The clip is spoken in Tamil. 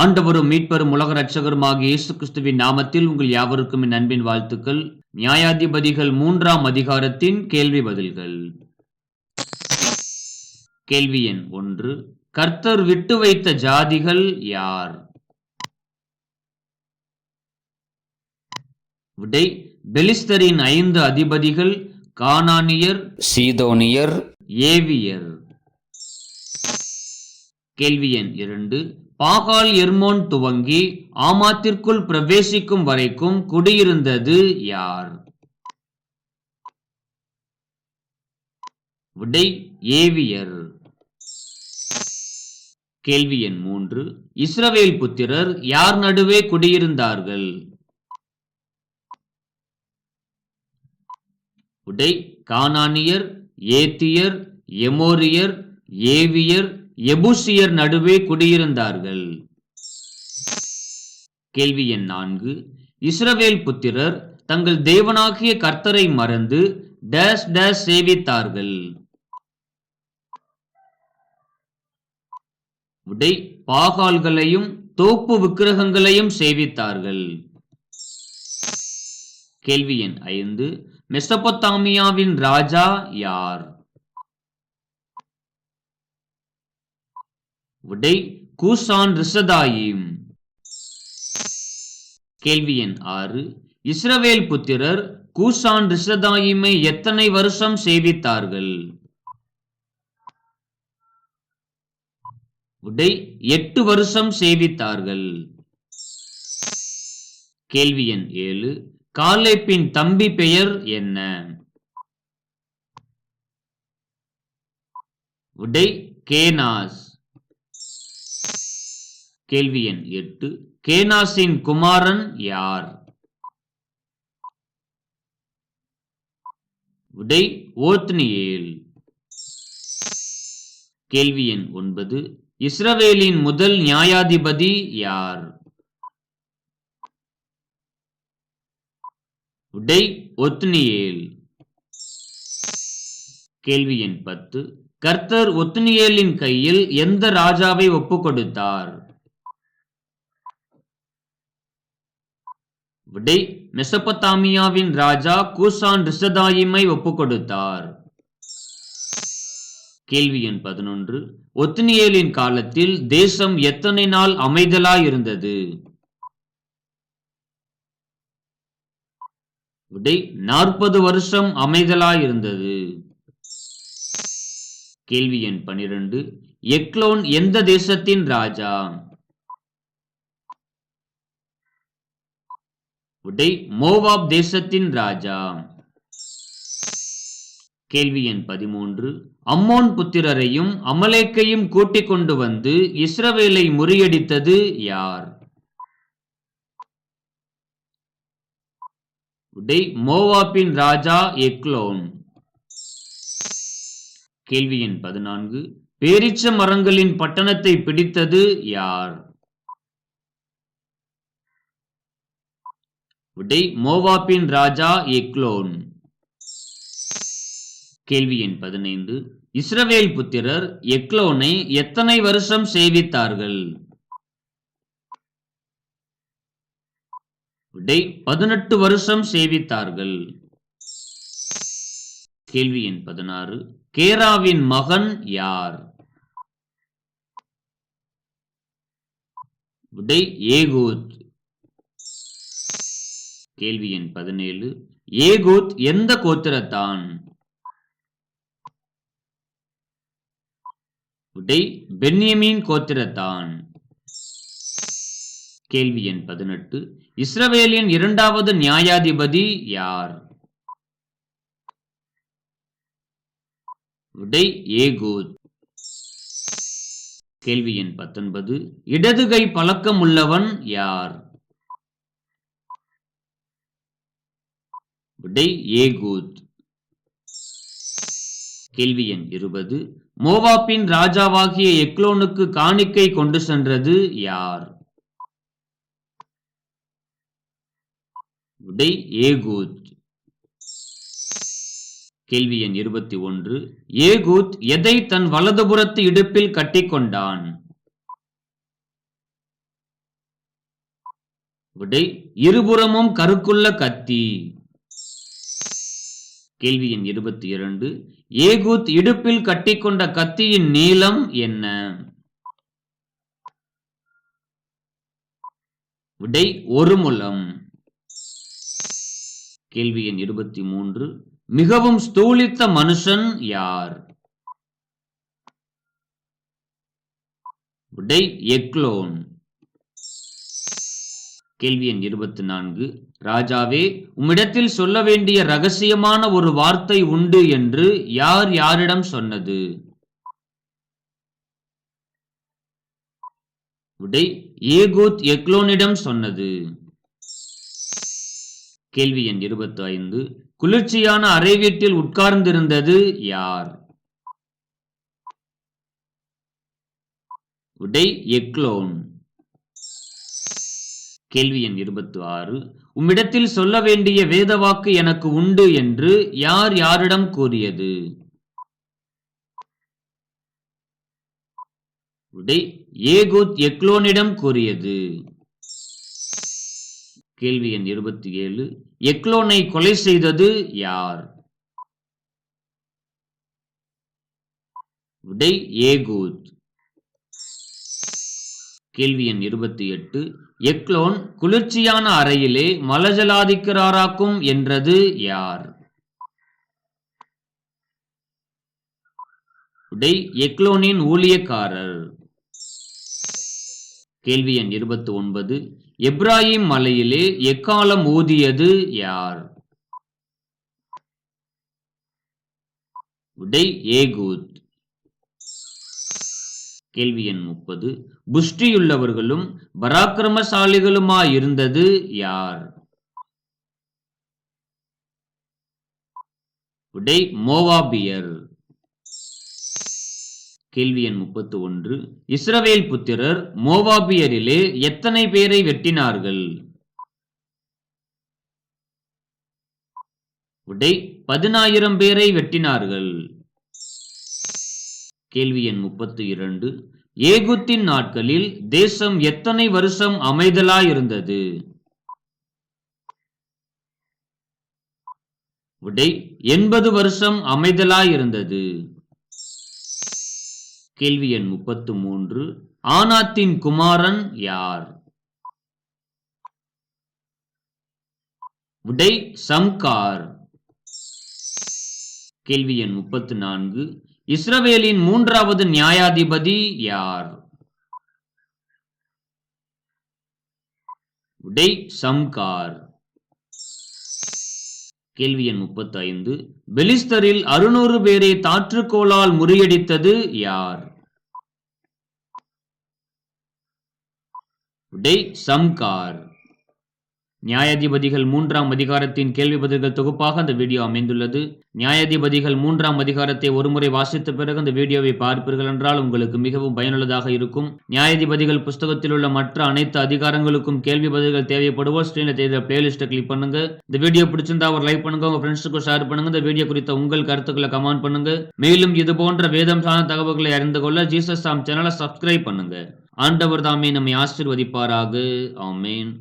ஆண்டவரும் மீட்பரும் உலக ரட்சகருமாகிய இயேசு கிறிஸ்துவின் நாமத்தில் உங்கள் யாவருக்கும் என் அன்பின் வாழ்த்துக்கள். நியாயாதிபதிகள் மூன்றாம் அதிகாரத்தின் கேள்வி பதில்கள். கேள்வி எண் ஒன்று. கர்த்தர் விட்டு வைத்த ஜாதிகள் யார்? விடை பெலிஸ்தரின் ஐந்து அதிபதிகள் கானானியர் சீதோனியர் ஏவியர். கேள்வி எண் இரண்டு. பாகால் எர்மோன் துவங்கி ஆமாத்திற்குள் பிரவேசிக்கும் வரைக்கும் குடியிருந்தது யார்? விடை ஏவியர். கேள்வி எண் மூன்று. இஸ்ரவேல் புத்திரர் யார் நடுவே குடியிருந்தார்கள்? உடை கானானியர் ஏத்தியர் எமோரியர் ஏவியர் எபூசியர் நடுவே குடியிருந்தார்கள். கேள்வி எண் நான்கு. இஸ்ரவேல் புத்திரர் தங்கள் தேவனாகிய கர்த்தரை மறந்து டேஷ் டேஷ் சேவித்தார்கள். உடை பாகால்களையும் தோப்பு விக்கிரகங்களையும் சேவித்தார்கள். கேள்வி எண் ஐந்து. மெசபொத்தாமியாவின் ராஜா யார்? விடை கூசான் ரிசதாயிம் கேள்வி எண் ஆறு. இஸ்ரவேல் புத்திரர் கூசான் ரிசதாயிமை எத்தனை வருஷம் சேவித்தார்கள்? விடை எட்டு வருஷம் சேவித்தார்கள். கேள்வி எண் ஏழு. காலேப்பின் தம்பி பெயர் என்ன? விடை கேனாஸ். கேள்வி எண் எட்டு. கேனாசின் குமாரன் யார்? விடை ஓத்னியேல் கேள்வி எண் ஒன்பது. இஸ்ரவேலின் முதல் நியாயாதிபதி யார்? விடை ஒத்னியேல் கேள்வி எண் பத்து. கர்த்தர் ஒத்னியேலின் கையில் எந்த ராஜாவை ஒப்புக் கொடுத்தார் விடை மெசபத்தாமியாவின் ராஜா கூசான் ரிசதாயிமை ஒப்புக் கொடுத்தார். கேள்வி எண் பதினொன்று. ஒத்னியேலின் காலத்தில் தேசம் எத்தனை நாள் அமைதலாயிருந்தது? விடை நாற்பது வருஷம் அமைதலாயிருந்தது. கேள்வி எண் பனிரெண்டு. எக்லோன் எந்த தேசத்தின் ராஜா? உடை மோவாப் தேசத்தின் ராஜா. கேள்வி எண் பதிமூன்று. அம்மோன் புத்திரரையும் அமலேக்கையும் கூட்டிக் கொண்டு வந்து இஸ்ரவேலை முறியடித்தது யார்? உடை மோவாப்பின் ராஜா எக்லோன். கேள்வி எண் பதினான்கு. பேரிச்ச மரங்களின் பட்டணத்தை பிடித்தது யார்? விடை மோவாப்பின் ராஜா எக்லோன் கேள்வி எண் பதினைந்து. இஸ்ரவேல் புத்திரர் எக்லோனை எத்தனை வருஷம் சேவித்தார்கள்? விடை பதினெட்டு வருஷம் சேவித்தார்கள். கேள்வி எண் பதினாறு. கேராவின் மகன் யார்? விடை ஏகூத். கேள்வி எண் பதினேழு. ஏகூத் எந்த கோத்திரத்தான்? விடை பென்யமீன் கோத்திரத்தான். கேள்வி எண் பதினெட்டு. இஸ்ரவேலின் இரண்டாவது நியாயாதிபதி யார்? விடை ஏகூத். கேள்வி எண் பத்தொன்பது. இடதுகை பழக்கம் உள்ளவன் யார்? விடை ஏகூத் கேள்வி எண் இருபது. மோவாப்பின் ராஜாவாகிய எக்லோனுக்கு காணிக்கை கொண்டு சென்றது யார்? விடை ஏகூத் கேள்வி எண் இருபத்தி ஒன்று. ஏகூத் எதை தன் வலதுபுறத்து இடுப்பில் கட்டிக்கொண்டான்? விடை இருபுறமும் கருக்குள்ள கத்தி. கேள்வி எண் இருபத்தி இரண்டு. ஏகூத் இடுப்பில் கட்டிக்கொண்ட கத்தியின் நீளம் என்ன? விடை ஒரு முலம் கேள்வி எண் இருபத்தி மூன்று. மிகவும் ஸ்தூலித்த மனுஷன் யார்? விடை எக்லோன். கேள்வி எண் இருபத்தி நான்கு. ராஜாவே உம்மிடத்தில் சொல்ல வேண்டிய ரகசியமான ஒரு வார்த்தை உண்டு என்று யார் யாரிடம் சொன்னது? விடை ஏகூத் எக்லோனிடம் சொன்னது. கேள்வி எண் இருபத்தி ஐந்து குளிர்ச்சியான அறை வீட்டில் உட்கார்ந்திருந்தது யார்? விடை எக்லோன். கேள்வி எண் இருபத்தி ஆறு உம்மிடத்தில் சொல்ல வேண்டிய வேத வாக்கு எனக்கு உண்டு என்று யார் யாரிடம் கூறியது? விடை ஏகூத் எக்லோனிடம் கூறியது. கேள்வி எண் இருபத்தி ஏழு எக்லோனை கொலை செய்தது யார்? விடை ஏகூத். கேள்வி எண் இருபத்தி எட்டு. எக்லோன் குளிர்ச்சியான அறையிலே மலஜலாதிக்கிறாராக்கும் என்றது யார்? விடை எக்லோனின் ஊழியக்காரர். கேள்வி எண் இருபத்தி ஒன்பது. எப்ராஹிம் மலையிலே எக்காலம் ஊதியது யார்? விடை ஏகூத். கேள்வி எண் முப்பது. புஷ்டியுள்ளவர்களும் பராக்கிரமசாலிகளுமாயிருந்தது யார்? விடை மோவாபியர். கேள்வி எண் முப்பத்தி ஒன்று இஸ்ரவேல் புத்திரர் மோவாபியரிலே எத்தனை பேரை வெட்டினார்கள்? விடை பதினாயிரம் பேரை வெட்டினார்கள். கேள்வி எண் முப்பத்து இரண்டு ஏகுத்தின் நாட்களில் தேசம் எத்தனை வருஷம் அமைதலாயிருந்தது? விடை எண்பது வருஷம் அமைதலாயிருந்தது. கேள்வி எண் முப்பத்து மூன்று ஆனாத்தின் குமாரன் யார்? விடை சம்கார். கேள்வி எண் முப்பத்து நான்கு இஸ்ரவேலின் மூன்றாவது நியாயாதிபதி யார்? விடை சம்கார். கேள்வி எண் முப்பத்தி ஐந்து பெலிஸ்தரில் அறுநூறு பேரை தாற்றுக்கோளால் முறியடித்தது யார்? விடை சம்கார். நியாயாதிபதிகள் மூன்றாம் அதிகாரத்தின் கேள்வி பதில்கள் தொகுப்பாக அந்த வீடியோ அமைந்துள்ளது. நியாயாதிபதிகள் மூன்றாம் அதிகாரத்தை ஒருமுறை வாசித்த பிறகு அந்த வீடியோவை பார்ப்பீர்கள் என்றால் உங்களுக்கு மிகவும் பயனுள்ளதாக இருக்கும். நியாயாதிபதிகள் புஸ்தகத்தில் உள்ள மற்ற அனைத்து அதிகாரங்களுக்கும் கேள்வி பதில்கள் தேவைப்படுவோம் ஸ்கிரீனில் தெரியுற பிளேலிஸ்ட்டை கிளிக் பண்ணுங்க. இந்த வீடியோ பிடிச்சிருந்தா ஒரு லைக் பண்ணுங்க உங்க ஃப்ரெண்ட்ஸுக்கு ஷேர் பண்ணுங்க. இந்த வீடியோ குறித்த உங்கள் கருத்துக்களை கமெண்ட் பண்ணுங்க. மேலும் இது போன்ற வேதம் சார்ந்த தகவல்களை அறிந்து கொள்ள ஜீசஸ் சாம் சேனலை சப்ஸ்கிரைப் பண்ணுங்க. ஆண்டவர் தாமே நம்மை ஆசிர்வதிப்பாராக. ஆமேன்.